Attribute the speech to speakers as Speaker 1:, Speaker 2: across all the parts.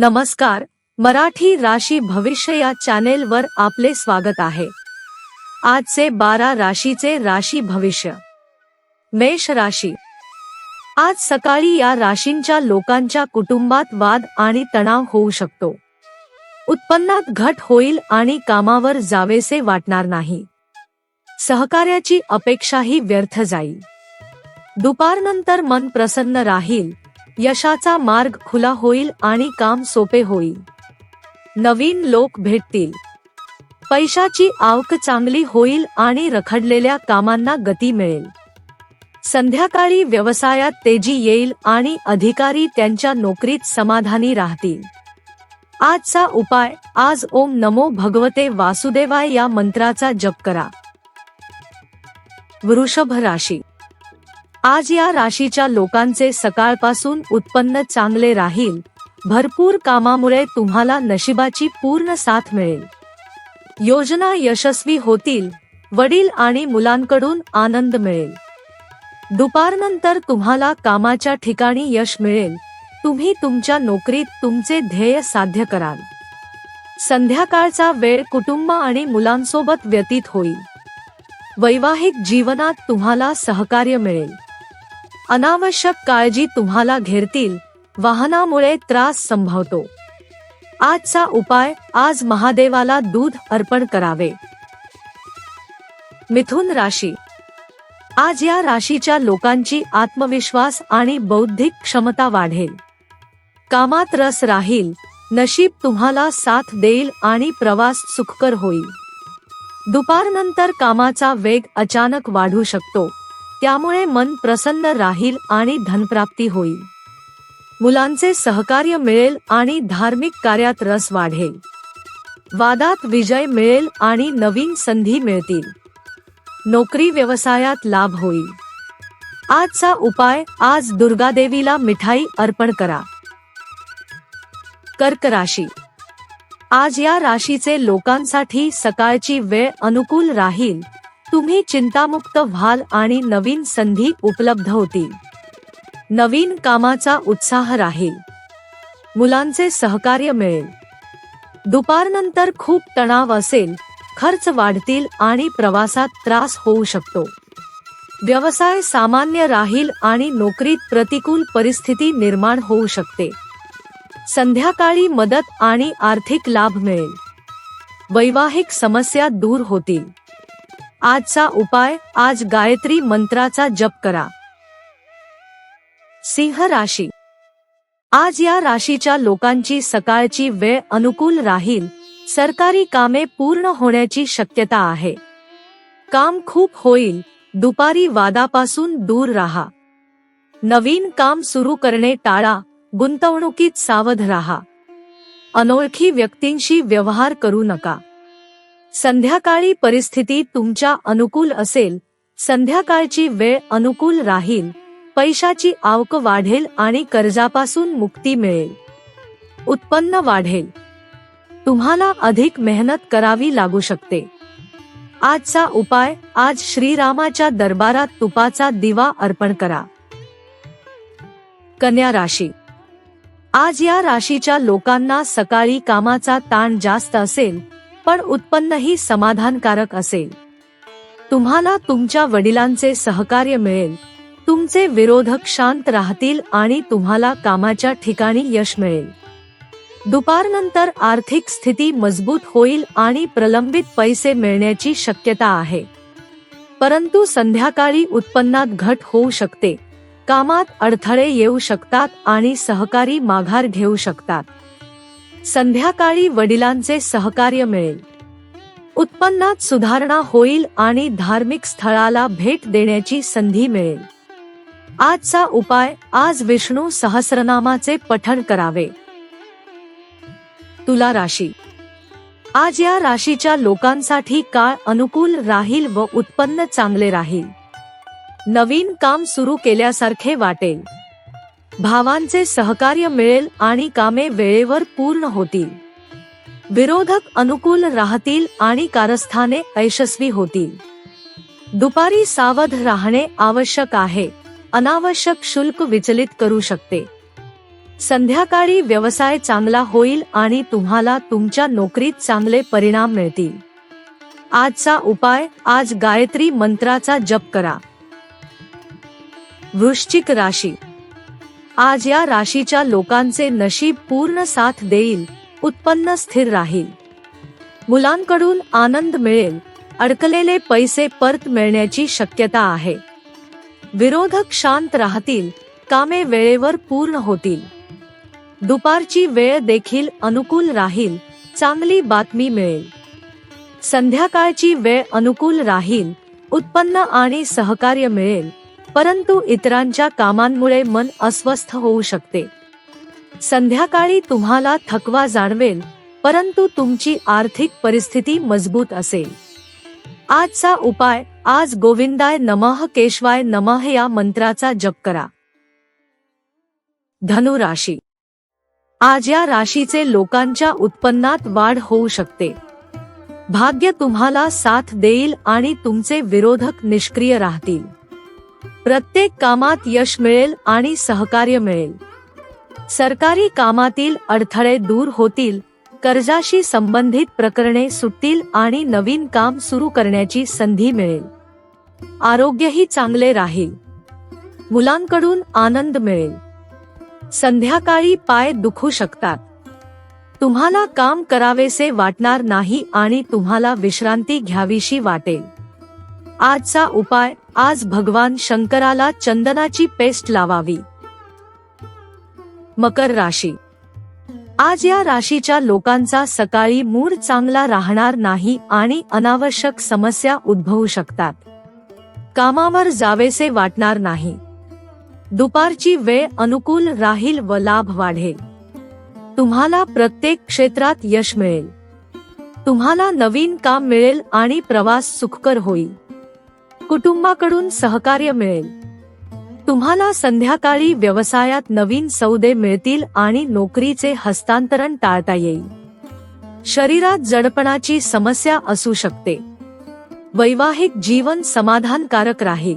Speaker 1: नमस्कार मराठी राशी भविष्य या चॅनेलवर आपले स्वागत आहे. आजचे बारा राशीचे राशी भविष्य. मेष राशी. आज सकाळी या राशींच्या लोकांच्या कुटुंबात वाद आणि तणाव होऊ शकतो. उत्पन्नात घट होईल आणि कामावर जावेसे वाटणार नाही. सहकार्याची अपेक्षाही व्यर्थ जाईल. दुपारनंतर मन प्रसन्न राहील. यशाचा मार्ग खुला होईल आणि काम सोपे होईल. नवीन लोक भेटतील. पैशाची आवक चांगली होईल आणि रखडलेल्या कामांना गती मिळेल. संध्याकाळी व्यवसायात तेजी येईल आणि अधिकारी त्यांच्या नोकरीत समाधानी राहतील. आजचा उपाय आज ओम नमो भगवते वासुदेवाय या मंत्राचा जप करा. वृषभ राशी आज या राशीच्या लोकांचे सकाळपासून उत्पन्न चांगले राहील. भरपूर कामामुळे तुम्हाला नशिबाची पूर्ण साथ मिळेल. योजना यशस्वी होतील. वडील आणि मुलांकडून आनंद मिळेल. दुपारनंतर तुम्हाला कामाच्या ठिकाणी यश मिळेल. तुम्ही तुमच्या नोकरीत तुमचे ध्येय साध्य कराल. संध्याकाळचा वेळ कुटुंब आणि मुलांसोबत व्यतीत होईल. वैवाहिक जीवनात तुम्हाला सहकार्य मिळेल. अनावश्यक काळजी तुम्हाला घेरतील. वाहनामुळे त्रास संभवतो. आजचा उपाय आज महादेवाला दूध अर्पण करावे. मिथुन राशी. आज या राशीच्या लोकांची आत्मविश्वास आणि बौद्धिक क्षमता वाढेल. कामात रस राहील. नशीब तुम्हाला साथ देईल आणि प्रवास सुखकर होईल. दुपारनंतर कामाचा वेग अचानक वाढू शकतो. त्यामुळे मन प्रसन्न राहील आणि धनप्राप्ती होईल. मुलांचे सहकार्य मिळेल आणि धार्मिक कार्यात रस वाढेल. वादात विजय मिळेल आणि नवीन संधी मिळतील. नोकरी व्यवसायात लाभ होईल. आजचा उपाय आज दुर्गादेवीला मिठाई अर्पण करा. कर्क राशी. आज या राशीचे लोकांसाठी सकाळची वेळ अनुकूल राहील. तुम्ही चिंतामुक्त व्हाल आणि नवीन संधी उपलब्ध होतील. नवीन कामाचा उत्साह राहील. मुलांचे सहकार्य मिळेल. दुपारनंतर खूप तणाव असेल खर्च वाढतील आणि प्रवासात त्रास होऊ शकतो. व्यवसाय सामान्य राहील आणि नोकरीत प्रतिकूल परिस्थिती निर्माण होऊ शकते. संध्याकाळी मदत आणि आर्थिक लाभ मिळेल. वैवाहिक समस्या दूर होतील. आजचा उपाय आज गायत्री मंत्राचा जप करा. सिंह राशी. आज या राशीच्या लोकांची सकाळची वेळ अनुकूल राहील. सरकारी कामे पूर्ण होण्याची शक्यता आहे. काम खूप होईल. दुपारी वादापासून दूर राहा. नवीन काम सुरू करणे टाळा. गुंतवणुकीत सावध राहा. अनोळखी व्यक्तींशी व्यवहार करू नका. संध्याकाळी परिस्थिती तुमच्या अनुकूल असेल. संध्याकाळची वेळ अनुकूल राहील. पैशाची आवक वाढेल आणि कर्जापासून मुक्ती मिळेल. उत्पन्न वाढेल. तुम्हाला अधिक मेहनत करावी लागू शकते. आजचा उपाय आज श्रीरामाच्या दरबारात तुपाचा दिवा अर्पण करा. कन्या राशी. आज या राशीच्या लोकांना सकाळी कामाचा ताण जास्त असेल पण उत्पन्नही समाधानकारक असेल. तुम्हाला तुमच्या वडिलांचे सहकार्य मिळेल. तुमचे विरोधक शांत राहतील आणि तुम्हाला कामाच्या ठिकाणी यश मिळेल. दुपारनंतर आर्थिक स्थिती मजबूत होईल आणि प्रलंबित पैसे मिळण्याची शक्यता आहे. परंतु संध्याकाळी उत्पन्नात घट होऊ शकते. कामात अडथळे येऊ शकतात आणि सहकारी माघार घेऊ शकतात. संध्याकाळी वडिलांचे सहकार्य मिळेल. उत्पन्नात सुधारणा होईल आणि धार्मिक स्थळाला भेट देण्याची संधी मिळेल. आजचा उपाय आज विष्णू सहस्रनामाचे पठण करावे. तुला राशी. आज या राशीच्या लोकांसाठी काळ अनुकूल राहील व उत्पन्न चांगले राहील. नवीन काम सुरू केल्यासारखे वाटेल. भावांचे सहकार्य मिळेल आणि कामे वेळेवर पूर्ण होतील. विरोधक अनुकूल राहतील आणि कारस्थाने यशस्वी होतील. दुपारी सावध राहणे आवश्यक आहे. अनावश्यक शुल्क विचलित करू शकते. संध्याकाळी व्यवसाय चांगला होईल आणि तुम्हाला तुमच्या नोकरीत चांगले परिणाम मिळतील. आजचा उपाय आज गायत्री मंत्राचा जप करा. वृश्चिक राशी आज या राशीच्या लोकांचे नशीब पूर्ण साथ देईल उत्पन्न स्थिर राहील. मुलांकडून आनंद मिळेल अडकलेले पैसे परत मिळण्याची शक्यता आहे. विरोधक शांत राहतील कामे वेळेवर पूर्ण होतील. दुपारची वेळ देखील अनुकूल राहील चांगली बातमी मिळेल. संध्याकाळची वेळ अनुकूल राहील उत्पन्न आणि सहकार्य मिळेल. परंतु इतरांच्या कामांमुळे मन अस्वस्थ होऊ शकते. संध्याकाळी तुम्हाला थकवा जाणवेल परंतु तुमची आर्थिक परिस्थिती मजबूत असेल. आजचा उपाय आज गोविंदाय नमः केशवाय नमः या मंत्राचा जप करा. धनु राशी. आज या राशीचे लोकांच्या उत्पन्नात वाढ होऊ शकते. भाग्य तुम्हाला साथ देईल आणि तुमचे विरोधक निष्क्रिय राहतील. प्रत्येक कामात यश मिळेल आणि सहकार्य मिळेल. सरकारी कामातील अडथळे दूर होतील कर्जाशी संबंधित प्रकरणे सुटतील आणि नवीन काम सुरू करण्याची संधी मिळेल. आरोग्यही चांगले राहील. मुलांकडून आनंद मिळेल. संध्याकाळी पाय दुखू शकतात. तुम्हाला काम करावेसे वाटणार नाही आणि तुम्हाला विश्रांती घ्यावीशी वाटेल. आजचा उपाय आज भगवान शंकराला चंदनाची पेस्ट लावावी. मकर राशी. आज या राशीच्या लोकांचा सकाळी मूड चांगला राहणार नाही आणि अनावश्यक समस्या उद्भवू शकतात. कामावर जावेसे वाटणार नाही. दुपारची वेळ अनुकूल राहील व लाभ वाढेल. तुम्हाला प्रत्येक क्षेत्रात यश मिळेल. तुम्हाला नवीन काम मिळेल आणि प्रवास सुखकर होईल. कुटुंबाकडून सहकार्य मिळेल. तुम्हाला संध्याकाळी व्यवसायात नवीन सौदे मिळतील आणि नोकरीचे हस्तांतरण टाळता येईल. शरीरात जडपणाची समस्या असू शकते. वैवाहिक जीवन समाधानकारक राहील.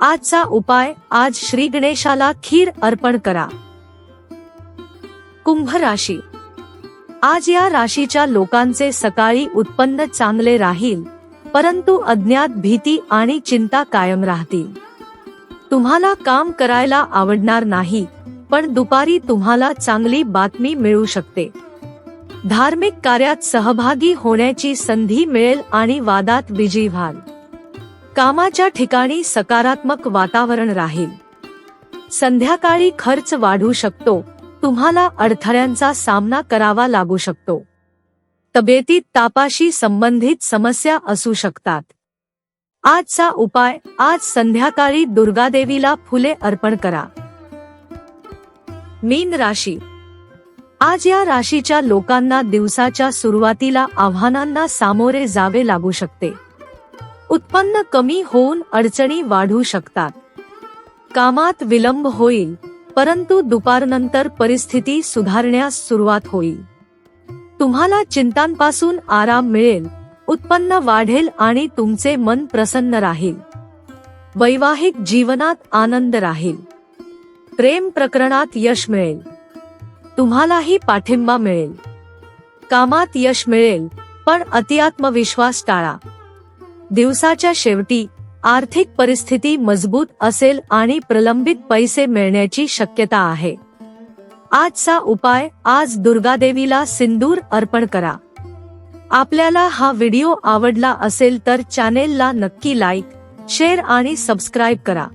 Speaker 1: आजचा उपाय आज श्री गणेशाला खीर अर्पण करा. कुंभ राशी. आज या राशीच्या लोकांचे सकाळी उत्पन्न चांगले राहील. परंतु अज्ञात भीती आणि चिंता कायम राहतील. तुम्हाला काम करायला आवडणार नाही पण दुपारी तुम्हाला चांगली बातमी मिळू शकते. धार्मिक कार्यात सहभागी होण्याची संधी मिळेल आणि वादात विजयी व्हाल. कामाच्या ठिकाणी सकारात्मक वातावरण राहील. संध्याकाळी खर्च वाढू शकतो तुम्हाला अडथळ्यांचा सामना करावा लागू शकतो. तब्येतीत तापाशी संबंधित समस्या असू शकतात. आजचा उपाय आज संध्याकाळी दुर्गादेवीला फुले अर्पण करा. मीन राशी. आज या राशीच्या लोकांना दिवसाच्या सुरुवातीला आव्हानांना सामोरे जावे लागू शकते. उत्पन्न कमी होऊन अडचणी वाढू शकतात. कामात विलंब होईल परंतु दुपारनंतर परिस्थिती सुधारण्यास सुरुवात होईल. तुम्हाला चिंतांपासून आराम मिळेल उत्पन्न वाढेल आणि तुमचे मन प्रसन्न राहील. वैवाहिक जीवनात आनंद राहील. प्रेम प्रकरणात यश मिळेल. तुम्हालाही पाठिंबा मिळेल. कामात यश मिळेल पण अतिआत्मविश्वास टाळा. दिवसाच्या शेवटी आर्थिक परिस्थिती मजबूत असेल आणि प्रलंबित पैसे मिळण्याची शक्यता आहे. आजचा उपाय आज दुर्गादेवीला सिंदूर अर्पण करा. आपल्याला हा व्हिडिओ आवडला असेल तर चॅनेलला नक्की लाईक शेअर आणि सबस्क्राईब करा.